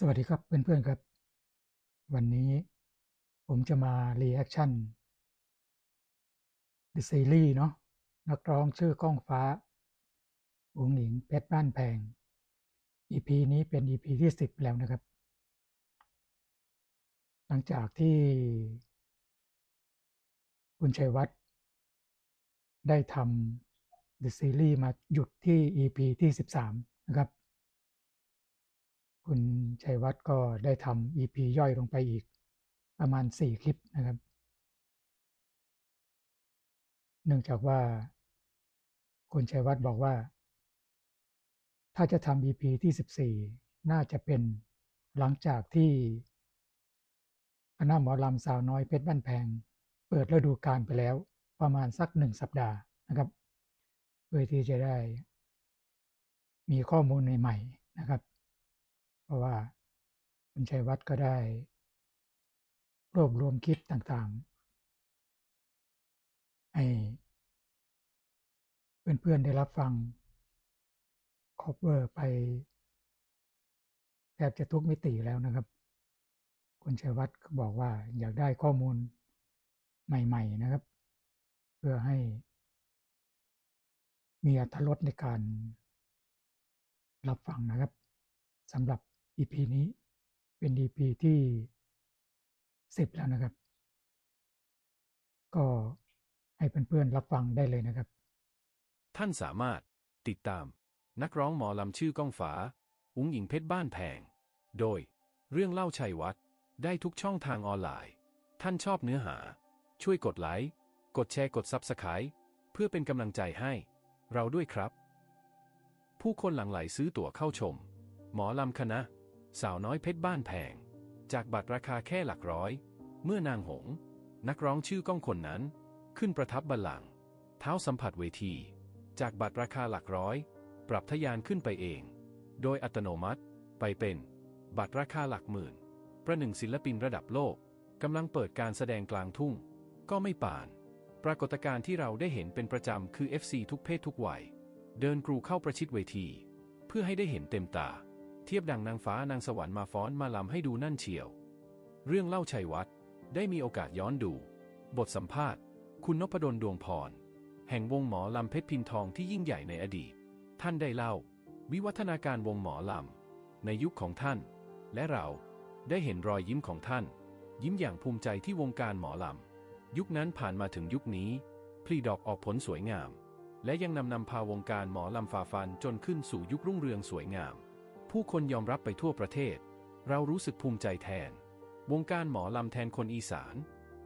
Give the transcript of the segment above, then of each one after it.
สวัสดีครับเพื่อนๆครับ วันนี้ผมจะมารีแอคชั่น The Series เนาะนักร้องชื่อก้องฟ้าอุงหญิงเพชรบ้านแพง EP นี้เป็น EP ที่ 10 แล้วนะครับ หลังจากที่คุณชัยวัฒน์ได้ทำ The Series มาหยุดที่ EP ที่ 13 นะครับ คุณชัยวัฒน์ก็ได้ทำ EP ย่อยลงไปอีกประมาณ 4 คลิปนะครับ เนื่องจากว่า คุณชัยวัฒน์บอกว่า ถ้าจะทำ EP ที่ 14 น่าจะเป็นหลังจากที่คณะหมอลำสาวน้อยเพชรบ้านแพง เปิดฤดูกาลไปแล้วประมาณสักหนึ่งสัปดาห์นะครับ เพื่อที่จะได้มีข้อมูลใหม่ๆนะครับ เพราะว่าคุณชัยวัฒน์ก็ได้ รวบรวมคลิปต่างๆ ให้เพื่อนๆได้รับฟังครอบเวอร์ไปแทบจะทุกมิติแล้วนะครับ คุณชัยวัฒน์ก็บอกว่าอยากได้ข้อมูลใหม่ ๆ นะครับ เพื่อให้มีอรรถรสในการรับฟังนะครับสำหรับ EP นี้เป็น EP ที่10แล้วนะครับ ก็ให้เพื่อนๆรับฟังได้เลยนะครับ ท่านสามารถติดตามนักร้องหมอลำชื่อก้องฟ้าอุ้งหญิงเพชรบ้านแพง โดยเรื่องเล่าชัยวัฒน์ได้ทุกช่องทางออนไลน์ ท่านชอบเนื้อหา ช่วยกดไลค์ กดแชร์กด Subscribe เพื่อเป็นกำลังใจให้ เราด้วยครับ ผู้คนหลั่งไหลซื้อตั๋วเข้าชม หมอลำคณะ สาวน้อยเพชรบ้านแพง จากบัตรราคาแค่หลักร้อย เมื่อนางหง นักร้องชื่อก้องคนนั้น ขึ้นประทับบัลลังก์เท้าสัมผัสเวที จากบัตรราคาหลักร้อย ปรับทะยานขึ้นไปเอง โดยอัตโนมัติ ไปเป็น บัตรราคาหลักหมื่น ประหนึ่งศิลปินระดับโลกกำลังเปิดการแสดงกลางทุ่ง ก็ไม่ป่าน ปรากฏการณ์ที่เราได้เห็นเป็นประจำคือ FC ทุกเพศทุกวัย เดินกรูเข้าประชิดเวที เพื่อให้ได้เห็นเต็มตา เทียบดังนางฟ้านางสวรรค์มาฟ้อนมาลำให้ดูนั่นเชียว เรื่องเล่าชัยวัฒน์ได้มีโอกาสย้อนดู บทสัมภาษณ์ คุณนพดลดวงพร แห่งวงหมอลำเพชรพินทองที่ยิ่งใหญ่ในอดีต ท่านได้เล่า วิวัฒนาการวงหมอลำ ในยุคของท่าน และเราได้เห็นรอยยิ้มของท่าน ยิ้มอย่างภูมิใจที่วงการหมอลำ ยุคนั้นผ่านมาถึงยุคนี้พลีดอกออกผลสวยงาม และยังนำนำพาวงการหมอลำฝ่าฟันจนขึ้นสู่ยุครุ่งเรืองสวยงาม ผู้คนยอมรับไปทั่วประเทศ เรารู้สึกภูมิใจแทน วงการหมอลำแทนคนอีสาน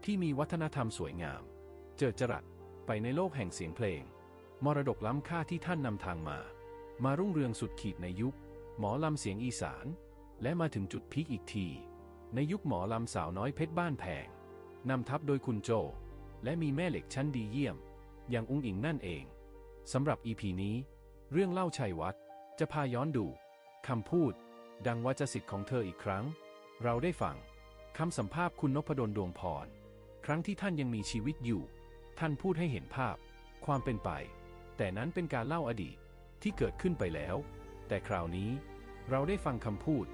ที่มีวัฒนธรรมสวยงาม เจิดจรัสไปในโลกแห่งเสียงเพลง มรดกล้ำค่าที่ท่านนำทางมา มารุ่งเรืองสุดขีดในยุค หมอลำเสียงอีสาน และมาถึงจุดพีคอีกที ในยุคหมอลำสาวน้อยเพชรบ้านแพงนำทัพโดยคุณโจ และมีแม่เหล็กชั้นดีเยี่ยม อย่างอุ้งอิงนั่นเองสำหรับอีพีนี้ เรื่องเล่าชัยวัฒน์จะพาย้อนดู คำพูด ดังวาจสิทธิ์ของเธออีกครั้ง เราได้ฟังคำสัมภาษณ์คุณนพดลดวงพร ครั้งที่ท่านยังมีชีวิตอยู่ ท่านพูดให้เห็นภาพ ความเป็นไป แต่นั้นเป็นการเล่าอดีตที่เกิดขึ้นไปแล้ว แต่คราวนี้ เราได้ฟังคำพูด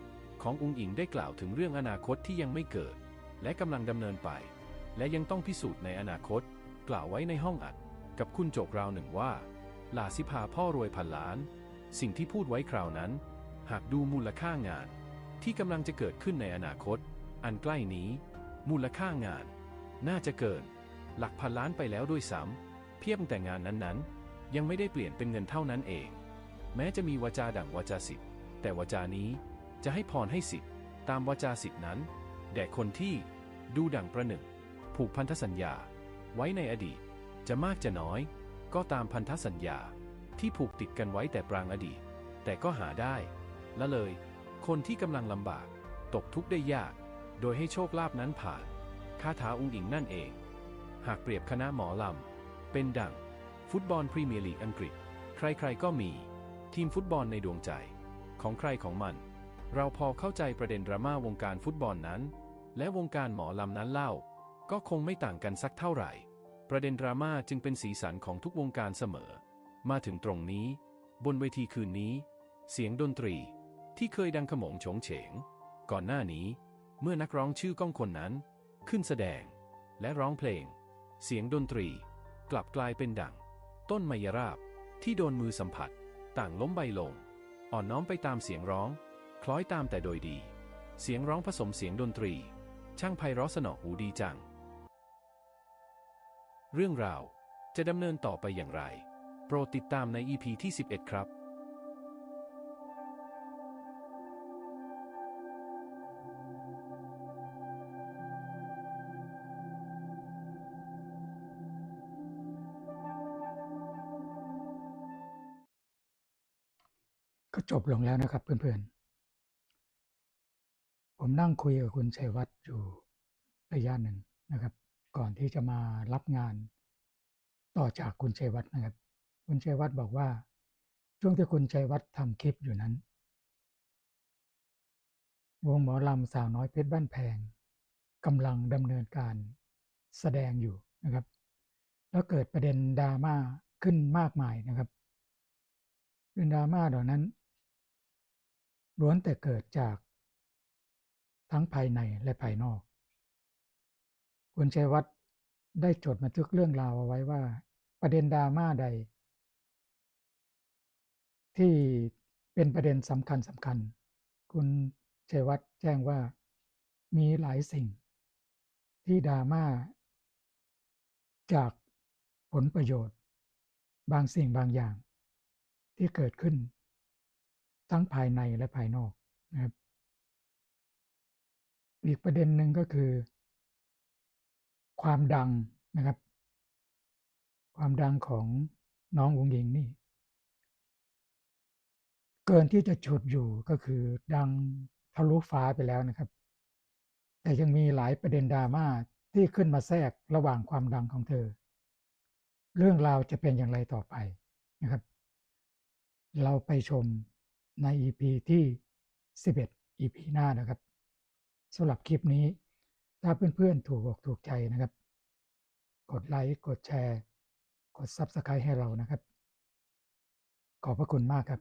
ขององค์อิงได้กล่าวถึงเรื่องอนาคตที่ยังไม่เกิด และกำลังดำเนินไป และยังต้องพิสูจน์ในอนาคต กล่าวไว้ในห้องอัด กับคุณโจกราวหนึ่งว่าลาสิพาพ่อรวยพันล้าน สิ่งที่พูดไว้คราวนั้น หากดูมูลค่างาน ที่กำลังจะเกิดขึ้นในอนาคต อันใกล้นี้ มูลค่างาน น่าจะเกิน หลักพันล้านไปแล้วด้วยซ้ำเพียงแต่งานนั้นๆ ยังไม่ได้เปลี่ยนเป็นเงินเท่านั้นเอง แม้จะมีวาจาดั่งวาจาสิทธิ์แต่วาจานี้จะให้พรให้สิทธิ์ตามวาจาสิทธิ์นั้นแด่คนที่ดูดั่งประหนึ่ง ผูกพันธสัญญา ไว้ในอดีต จะมากจะน้อย ก็ตามพันธสัญญาที่ผูกติดกันไว้แต่ปรางอดีต แต่ก็หาได้ ละเลย คนที่กำลังลำบาก ตกทุกข์ได้ยาก โดยให้โชคลาภนั้นผ่านคาถาองค์อิงนั่นเอง หากเปรียบคณะหมอลำ เป็นดัง ฟุตบอลพรีเมียร์ลีกอังกฤษ ใครๆก็มี ทีมฟุตบอลในดวงใจ ของใครของมัน เราพอเข้าใจประเด็นดราม่าวงการฟุตบอลนั้น และวงการหมอลำนั้นเล่า ก็คงไม่ต่างกันสักเท่าไหร่ ประเด็นดราม่าจึงเป็นสีสันของทุกวงการเสมอ มาถึงตรงนี้ บนเวทีคืนนี้ เสียงดนตรี ที่เคยดังขโมงโฉงเฉง ก่อนหน้านี้เมื่อนักร้องชื่อก้องคนนั้น ขึ้นแสดง และร้องเพลง เสียงดนตรี กลับกลายเป็นดัง ต้นไมยราบที่โดนมือสัมผัส ต่างล้มใบลง อ่อนน้อมไปตามเสียงร้อง คล้อยตามแต่โดยดี เสียงร้องผสมเสียงดนตรี ช่างไพเราะสนอหูดีจัง เรื่องราวจะดำเนินต่อไปอย่างไร โปรดติดตามใน EP ที่ 11 ครับ ก็จบลงแล้วนะครับเพื่อนๆ ผมนั่งคุยกับคุณชัยวัฒน์อยู่ระยะหนึ่งนะครับ ก่อนที่จะมารับงานต่อจากคุณชัยวัฒน์นะครับ คุณชัยวัฒน์บอกว่า ช่วงที่คุณชัยวัฒน์ทำคลิปอยู่นั้น วงหมอลำสาวน้อยเพชรบ้านแพงกำลังดำเนินการแสดงอยู่นะครับ แล้วเกิดประเด็นดราม่าขึ้นมากมายนะครับเรื่องดราม่าเหล่านั้น ล้วนแต่เกิดจากทั้งภายในและภายนอก คุณชัยวัฒน์ได้จดบันทึกเรื่องราวเอาไว้ว่า ประเด็นดราม่าใด ที่เป็นประเด็นสำคัญสำคัญ คุณชัยวัฒน์แจ้งว่ามีหลายสิ่ง ที่ดราม่าจากผลประโยชน์ บางสิ่งบางอย่างที่เกิดขึ้น ทั้งภายในและภายนอกนะครับ อีกประเด็นหนึ่งก็คือ ความดังนะครับ ความดังของน้องอุงหญิงนี่ เกินที่จะฉุดอยู่ก็คือดังทะลุฟ้าไปแล้วนะครับ แต่ยังมีหลายประเด็นดราม่าที่ขึ้นมาแทรกระหว่างความดังของเธอ เรื่องราวจะเป็นอย่างไรต่อไปนะครับ เราไปชม ใน EP ที่ 11 EP หน้านะครับสำหรับคลิปนี้ ถ้าเพื่อนๆถูกอกถูกใจนะครับ กดไลค์กดแชร์ กด Subscribe ให้เรานะครับ ขอบพระคุณมากครับ